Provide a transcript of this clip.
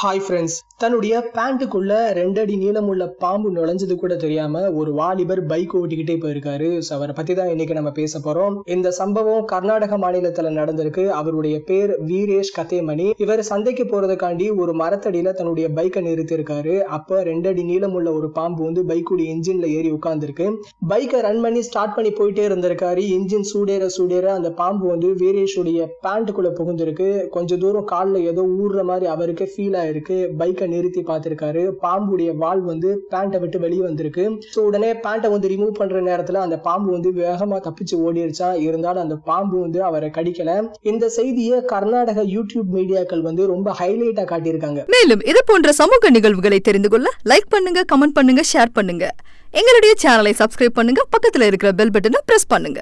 Hi friends தன்னுடைய பேண்ட்டுக்குள்ள ரெண்டடி நீளமுள்ள பாம்பு நுழைஞ்சது கூட தெரியாம ஒரு வாலிபர் பைக் ஓட்டிக்கிட்டே போயிருக்காரு. ஸோ அவரை பத்தி தான் இன்னைக்கு நம்ம பேச போறோம். இந்த சம்பவம் கர்நாடக மாநிலத்துல நடந்திருக்கு. அவருடைய பேர் வீரேஷ் கத்தேமணி. இவர் சந்தைக்கு போறதுக்காண்டி ஒரு மரத்தடியில தன்னுடைய பைக்கை நிறுத்திருக்காரு அப்ப ரெண்டடி நீளமுள்ள ஒரு பாம்பு வந்து பைக்குடைய இன்ஜின்ல ஏறி உட்காந்துருக்கு பைக்கை ரன் பண்ணி ஸ்டார்ட் பண்ணி போயிட்டே இருந்திருக்காரு. இன்ஜின் சூடேற சூடேற அந்த பாம்பு வந்து வீரேஷுடைய பேண்ட்டுக்குள்ள புகுந்திருக்கு. கொஞ்ச தூரம் காலில் ஏதோ ஊடுற மாதிரி அவருக்கு ஃபீல் ஆயிருக்கு பைக்கை நிறுத்தி பார்த்துருக்காரு. பாம்புடைய வால் வந்து பேண்ட்டை விட்டு வெளியே வந்திருக்கு. ஸோ உடனே பேண்ட்டை வந்து ரிமூவ் பண்ற நேரத்துல அந்த பாம்பு வந்து வேகமா தப்பிச்சு ஓடிடுச்சா இருந்தாலும் அந்த பாம்பு வந்து அவரை கடிக்கல. இந்த செய்தியை கர்நாடக யூடியூப் மீடியாக்கள் வந்து ரொம்ப ஹைலைட்டா காட்டியிருக்காங்க. மேலும் இது போன்ற சமூக நிகழ்வுகளை தெரிந்து கொள்ள லைக் பண்ணுங்க கமெண்ட் பண்ணுங்க ஷேர் பண்ணுங்க. எங்களுடைய சேனலை சப்ஸ்கிரைப் பண்ணுங்க பக்கத்துல இருக்கிற பெல் பட்டனை பிரஸ் பண்ணுங்க.